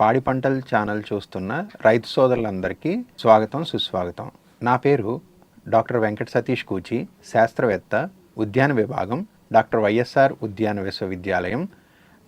పాడి పంటల ఛానల్ చూస్తున్న రైతు సోదరులందరికీ స్వాగతం సుస్వాగతం. నా పేరు డాక్టర్ వెంకట సతీష్ కూచి శాస్త్రవేత్త ఉద్యాన విభాగం డాక్టర్ వైఎస్ఆర్ ఉద్యాన విశ్వవిద్యాలయం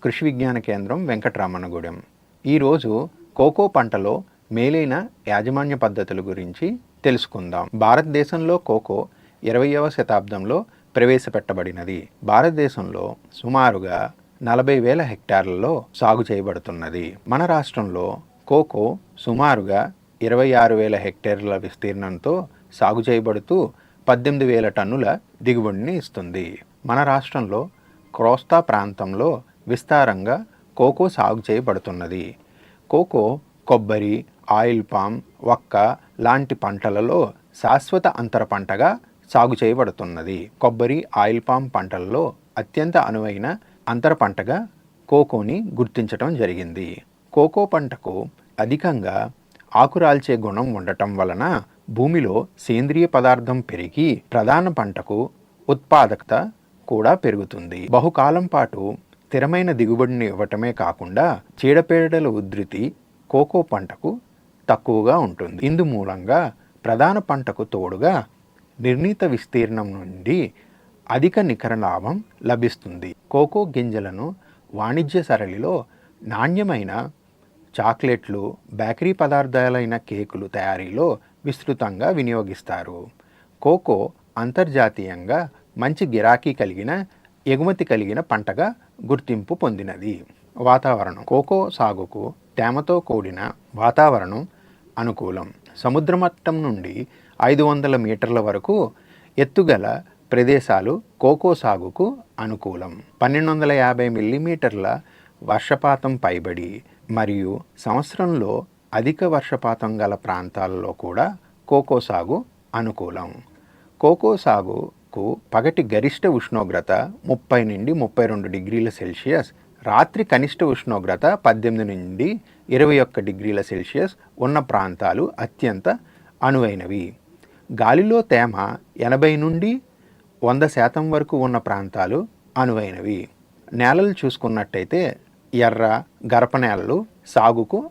కృషి విజ్ఞాన కేంద్రం వెంకటరామన్నగూడెం. ఈరోజు కోకో పంటలో మేలైన యాజమాన్య పద్ధతుల గురించి తెలుసుకుందాం. భారతదేశంలో కోకో ఇరవయవ శతాబ్దంలో ప్రవేశపెట్టబడినది. భారతదేశంలో సుమారుగా నలభై వేల హెక్టార్లలో సాగు చేయబడుతున్నది. మన రాష్ట్రంలో కోకో సుమారుగా ఇరవై ఆరు వేల హెక్టార్ల విస్తీర్ణంతో సాగు చేయబడుతూ పద్దెనిమిది వేల టన్నుల దిగుబడిని ఇస్తుంది. మన రాష్ట్రంలో క్రోస్తా ప్రాంతంలో విస్తారంగా కోకో సాగు చేయబడుతున్నది. కోకో కొబ్బరి ఆయిల్ పామ్ వక్క లాంటి పంటలలో శాశ్వత అంతర పంటగా సాగు చేయబడుతున్నది. కొబ్బరి ఆయిల్ పామ్ పంటలలో అత్యంత అనువైన అంతర పంటగా కోకోని గుర్తించటం జరిగింది. కోకో పంటకు అధికంగా ఆకురాల్చే గుణం ఉండటం వలన భూమిలో సేంద్రియ పదార్థం పెరిగి ప్రధాన పంటకు ఉత్పాదకత కూడా పెరుగుతుంది. బహుకాలం పాటు స్థిరమైన దిగుబడిని ఇవ్వటమే కాకుండా చీడపీడల ఉధృతి కోకో పంటకు తక్కువగా ఉంటుంది. ఇందు మూలంగా ప్రధాన పంటకు తోడుగా నిర్ణీత విస్తీర్ణం నుండి అధిక నికర లాభం లభిస్తుంది. కోకో గింజలను వాణిజ్య సరళిలో నాణ్యమైన చాక్లెట్లు బేకరీ పదార్థాలైన కేకులు తయారీలో విస్తృతంగా వినియోగిస్తారు. కోకో అంతర్జాతీయంగా మంచి గిరాకీ కలిగిన ఎగుమతి కలిగిన పంటగా గుర్తింపు పొందినది. వాతావరణం. కోకో సాగుకు తేమతో కూడిన వాతావరణం అనుకూలం. సముద్ర మట్టం నుండి ఐదు వందల మీటర్ల వరకు ఎత్తుగల ప్రదేశాలు కోకో సాగుకు అనుకూలం. పన్నెండు వందల యాభై మిల్లీమీటర్ల వర్షపాతం పైబడి మరియు సంవత్సరంలో అధిక వర్షపాతం గల ప్రాంతాలలో కూడా కోకో సాగు అనుకూలం. కోకో సాగుకు పగటి గరిష్ట ఉష్ణోగ్రత ముప్పై నుండి ముప్పై రెండు డిగ్రీల సెల్సియస్ రాత్రి కనిష్ట ఉష్ణోగ్రత పద్దెనిమిది నుండి ఇరవై ఒక్క డిగ్రీల సెల్సియస్ ఉన్న ప్రాంతాలు అత్యంత అనువైనవి. గాలిలో తేమ ఎనభై నుండి వంద శాతం వరకు ఉన్న ప్రాంతాలు అనువైనవి. నేలలు చూసుకున్నట్టయితే ఎర్ర గరప నేలలు సాగుకు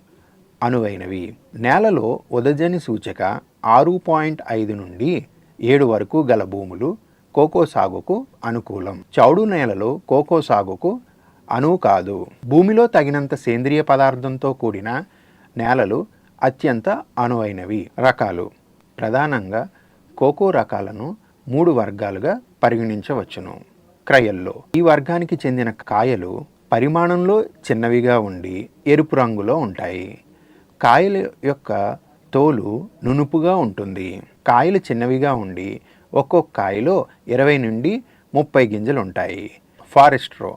అనువైనవి. నేలలో ఉదజని సూచిక ఆరు పాయింట్ ఐదు నుండి ఏడు వరకు గల భూములు కోకో సాగుకు అనుకూలం. చౌడు నేలలు కోకో సాగుకు అనువు కాదు. భూమిలో తగినంత సేంద్రియ పదార్థంతో కూడిన నేలలు అత్యంత అనువైనవి. రకాలు. ప్రధానంగా కోకో రకాలను మూడు వర్గాలుగా పరిగణించవచ్చును. క్రయల్లో ఈ వర్గానికి చెందిన కాయలు పరిమాణంలో చిన్నవిగా ఉండి ఎరుపు రంగులో ఉంటాయి. కాయల యొక్క తోలు నునుపుగా ఉంటుంది. కాయలు చిన్నవిగా ఉండి ఒక్కొక్క కాయలో ఇరవై నుండి ముప్పై గింజలు ఉంటాయి. ఫారెస్ట్రో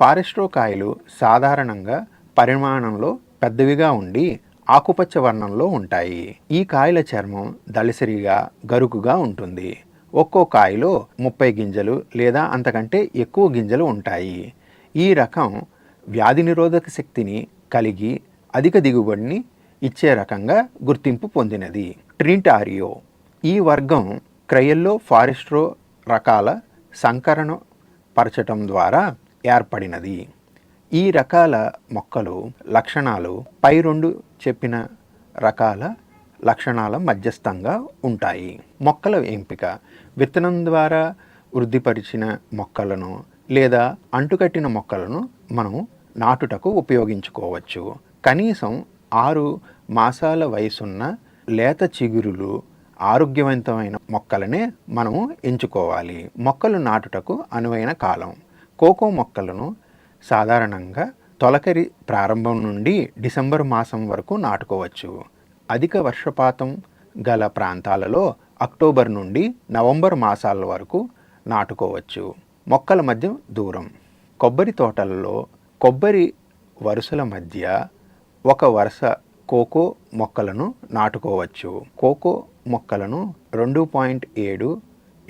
ఫారెస్ట్రో కాయలు సాధారణంగా పరిమాణంలో పెద్దవిగా ఉండి ఆకుపచ్చ వర్ణంలో ఉంటాయి. ఈ కాయల చర్మం దళసరిగా గరుకుగా ఉంటుంది. ఒక్కో కాయలో ముప్పై గింజలు లేదా అంతకంటే ఎక్కువ గింజలు ఉంటాయి. ఈ రకం వ్యాధి నిరోధక శక్తిని కలిగి అధిక దిగుబడిని ఇచ్చే రకంగా గుర్తింపు పొందినది. ట్రింటారియో. ఈ వర్గం క్రయల్లో ఫారెస్ట్రో రకాల సంకరణ పరచటం ద్వారా ఏర్పడినది. ఈ రకాల మొక్కలు లక్షణాలు పై రెండు చెప్పిన రకాల లక్షణాల మధ్యస్థంగా ఉంటాయి. మొక్కల ఎంపిక. విత్తనం ద్వారా వృద్ధిపరిచిన మొక్కలను లేదా అంటుకట్టిన మొక్కలను మనం నాటుటకు ఉపయోగించుకోవచ్చు. కనీసం ఆరు మాసాల వయసున్న లేత చిగురులు ఆరోగ్యవంతమైన మొక్కలనే మనము ఎంచుకోవాలి. మొక్కలు నాటుటకు అనువైన కాలం. కోకో మొక్కలను సాధారణంగా తొలకరి ప్రారంభం నుండి డిసెంబర్ మాసం వరకు నాటుకోవచ్చు. అధిక వర్షపాతం గల ప్రాంతాలలో అక్టోబర్ నుండి నవంబర్ మాసాల వరకు నాటుకోవచ్చు. మొక్కల మధ్య దూరం. కొబ్బరి తోటలలో కొబ్బరి వరుసల మధ్య ఒక వరుస కోకో మొక్కలను నాటుకోవచ్చు. కోకో మొక్కలను రెండు పాయింట్ ఏడు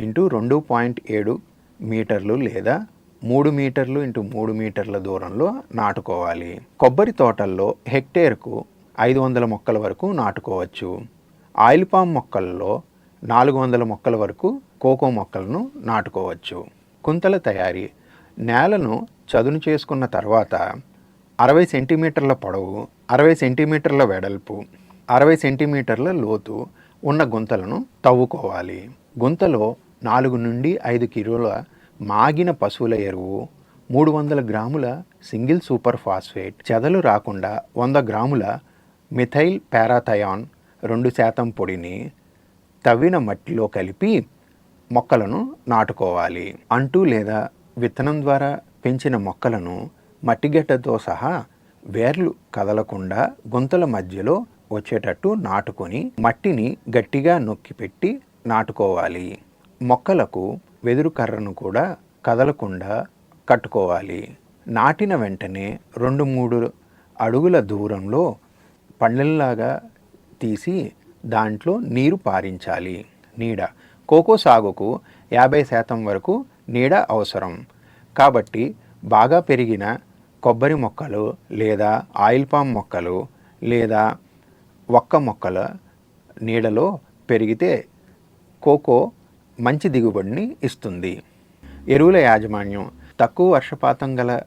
ఇంటూ రెండు పాయింట్ ఏడు మీటర్లు లేదా మూడు మీటర్లు ఇంటూ మూడు మీటర్ల దూరంలో నాటుకోవాలి. కొబ్బరి తోటల్లో హెక్టేర్కు ఐదు వందల మొక్కల వరకు నాటుకోవచ్చు. ఆయిల్ పామ్ మొక్కల్లో నాలుగు వందల మొక్కల వరకు కోకో మొక్కలను నాటుకోవచ్చు. కుంతల తయారీ. నేలను చదును చేసుకున్న తర్వాత అరవై సెంటీమీటర్ల పొడవు అరవై సెంటీమీటర్ల వెడల్పు అరవై సెంటీమీటర్ల లోతు ఉన్న గుంతలను తవ్వుకోవాలి. గుంతలో నాలుగు నుండి ఐదు కిలోల మాగిన పశువుల ఎరువు మూడు వందల గ్రాముల సింగిల్ సూపర్ ఫాస్ఫేట్ చెదలు రాకుండా వంద గ్రాముల మిథైల్ పారాథయాన్ రెండు శాతం పొడిని తవ్విన మట్టిలో కలిపి మొక్కలను నాటుకోవాలి. అంటూ లేదా విత్తనం ద్వారా పెంచిన మొక్కలను మట్టిగడ్డతో సహా వేర్లు కదలకుండా గుంతల మధ్యలో వచ్చేటట్టు నాటుకొని మట్టిని గట్టిగా నొక్కిపెట్టి నాటుకోవాలి. మొక్కలకు వెదురు కర్రను కూడా కదలకుండా కట్టుకోవాలి. నాటిన వెంటనే రెండు మూడు అడుగుల దూరంలో పండ్లలాగా తీసి దాంట్లో నీరు పారించాలి. నీడ. కోకో సాగుకు యాభై శాతం వరకు నీడ అవసరం. కాబట్టి బాగా పెరిగిన కొబ్బరి మొక్కలు లేదా ఆయిల్ పామ్ మొక్కలు లేదా ఒక్క మొక్కల నీడలో పెరిగితే కోకో మంచి దిగుబడిని ఇస్తుంది. ఎరువుల యాజమాన్యం తక్కువ వర్షపాతం గల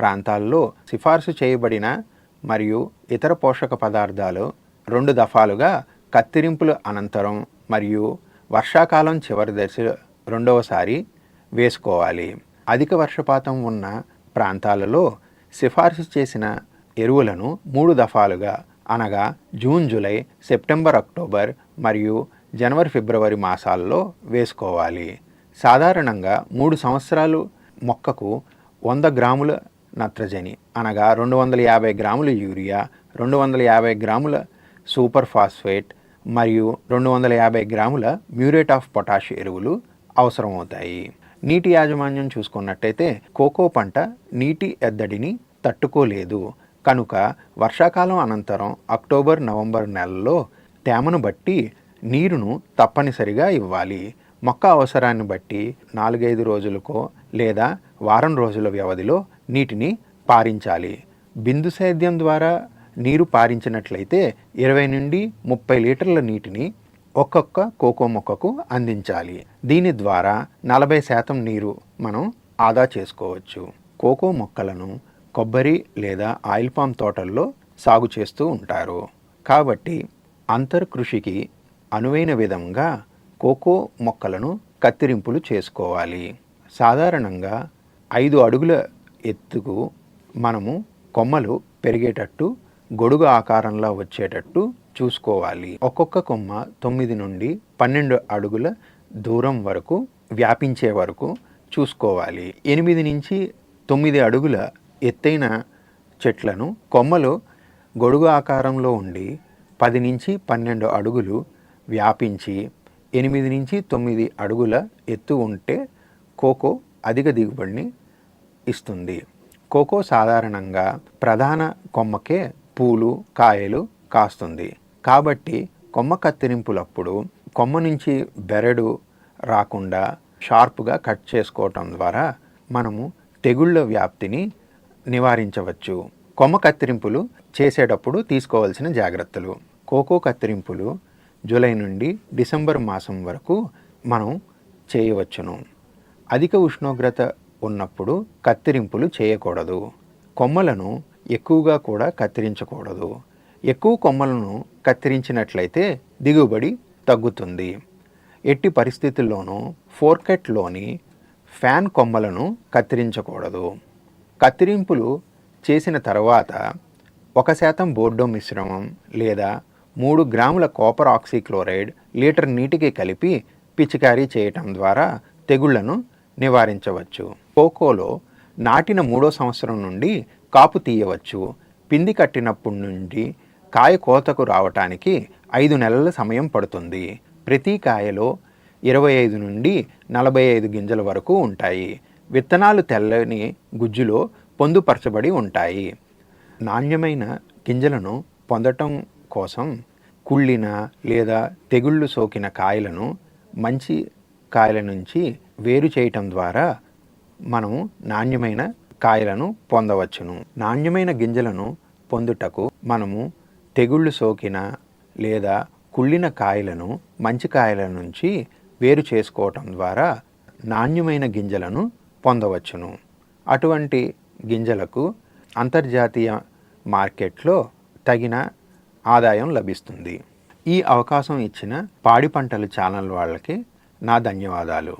ప్రాంతాల్లో సిఫార్సు చేయబడిన మరియు ఇతర పోషక పదార్థాలు రెండు దఫాలుగా కత్తిరింపుల అనంతరం మరియు వర్షాకాలం చివరి దశ రెండవసారి వేసుకోవాలి. అధిక వర్షపాతం ఉన్న ప్రాంతాలలో సిఫార్సు చేసిన ఎరువులను మూడు దఫాలుగా అనగా జూన్ జూలై సెప్టెంబర్ అక్టోబర్ మరియు జనవరి ఫిబ్రవరి మాసాల్లో వేసుకోవాలి. సాధారణంగా మూడు సంవత్సరాలు మొక్కకు వంద గ్రాముల నత్రజని. అనగా రెండు వందల యాభై గ్రాముల యూరియా రెండు వందల యాభై గ్రాముల సూపర్ ఫాస్ఫేట్ మరియు రెండు వందల యాభై గ్రాముల మ్యూరేట్ ఆఫ్ పొటాష్ ఎరువులు అవసరమవుతాయి. నీటి యాజమాన్యం చూసుకున్నట్టయితే కోకో పంట నీటి ఎద్దడిని తట్టుకోలేదు. కనుక వర్షాకాలం అనంతరం అక్టోబర్ నవంబర్ నెలలో తేమను బట్టి నీరును తప్పనిసరిగా ఇవ్వాలి. మొక్క అవసరాన్ని బట్టి నాలుగైదు రోజులకో లేదా వారం రోజుల వ్యవధిలో నీటిని పారించాలి. బిందు సేద్యం ద్వారా నీరు పారించినట్లయితే ఇరవై నుండి ముప్పై లీటర్ల నీటిని ఒక్కొక్క కోకో మొక్కకు అందించాలి. దీని ద్వారా నలభై శాతం నీరు మనం ఆదా చేసుకోవచ్చు. కోకో మొక్కలను కొబ్బరి లేదా ఆయిల్ పామ్ తోటల్లో సాగు చేస్తూ ఉంటారు. కాబట్టి అంతర్కృషికి అనువైన విధంగా కోకో మొక్కలను కత్తిరింపులు చేసుకోవాలి. సాధారణంగా ఐదు అడుగుల ఎత్తుకు మనము కొమ్మలు పెరిగేటట్టు గొడుగు ఆకారంలో వచ్చేటట్టు చూసుకోవాలి. ఒక్కొక్క కొమ్మ తొమ్మిది నుండి పన్నెండు అడుగుల దూరం వరకు వ్యాపించే వరకు చూసుకోవాలి. ఎనిమిది నుంచి తొమ్మిది అడుగుల ఎత్తైన చెట్లను కొమ్మలు గొడుగు ఆకారంలో ఉండి పది నుంచి పన్నెండు అడుగులు వ్యాపించి ఎనిమిది నుంచి తొమ్మిది అడుగుల ఎత్తు ఉంటే కోకో అధిక దిగుబడిని ఇస్తుంది. కోకో సాధారణంగా ప్రధాన కొమ్మకే పూలు కాయలు కాస్తుంది. కాబట్టి కొమ్మ కత్తిరింపులప్పుడు కొమ్మ నుంచి బెరడు రాకుండా షార్ప్గా కట్ చేసుకోవటం ద్వారా మనము తెగుళ్ళ వ్యాప్తిని నివారించవచ్చు. కొమ్మ కత్తిరింపులు చేసేటప్పుడు తీసుకోవాల్సిన జాగ్రత్తలు. కోకో కత్తిరింపులు జూలై నుండి డిసెంబర్ మాసం వరకు మనం చేయవచ్చును. అధిక ఉష్ణోగ్రత ఉన్నప్పుడు కత్తిరింపులు చేయకూడదు. కొమ్మలను ఎక్కువగా కూడా కత్తిరించకూడదు. ఎక్కువ కొమ్మలను కత్తిరించినట్లయితే దిగుబడి తగ్గుతుంది. ఎట్టి పరిస్థితుల్లోనూ ఫోర్కెట్లోని ఫ్యాన్ కొమ్మలను కత్తిరించకూడదు. కత్తిరింపులు చేసిన తర్వాత ఒక శాతం బోర్డో మిశ్రమం లేదా మూడు గ్రాముల కాపర్ ఆక్సీక్లోరైడ్ లీటర్ నీటికి కలిపి పిచికారీ చేయటం ద్వారా తెగుళ్ళను నివారించవచ్చు. కోకోలో నాటిన మూడో సంవత్సరం నుండి కాపు తీయవచ్చు. పిండి కట్టినప్పటి నుండి కాయ కోతకు రావటానికి ఐదు నెలల సమయం పడుతుంది. ప్రతి కాయలో ఇరవై ఐదు నుండి నలభై ఐదు గింజల వరకు ఉంటాయి. విత్తనాలు తెల్లని గుజ్జులో పొందుపరచబడి ఉంటాయి. నాణ్యమైన గింజలను పొందటం కోసం కుళ్ళిన లేదా తెగుళ్ళు సోకిన కాయలను మంచి కాయల నుంచి వేరు చేయటం ద్వారా మనము నాణ్యమైన కాయలను పొందవచ్చును. నాణ్యమైన గింజలను పొందుటకు మనము తెగుళ్ళు సోకిన లేదా కుళ్ళిన కాయలను మంచి కాయల నుంచి వేరు చేసుకోవటం ద్వారా నాణ్యమైన గింజలను పొందవచ్చును. అటువంటి గింజలకు అంతర్జాతీయ మార్కెట్లో తగిన ఆదాయం లభిస్తుంది. ఈ అవకాశం ఇచ్చిన పాడి పంటలు ఛానల్ వాళ్ళకి నా ధన్యవాదాలు.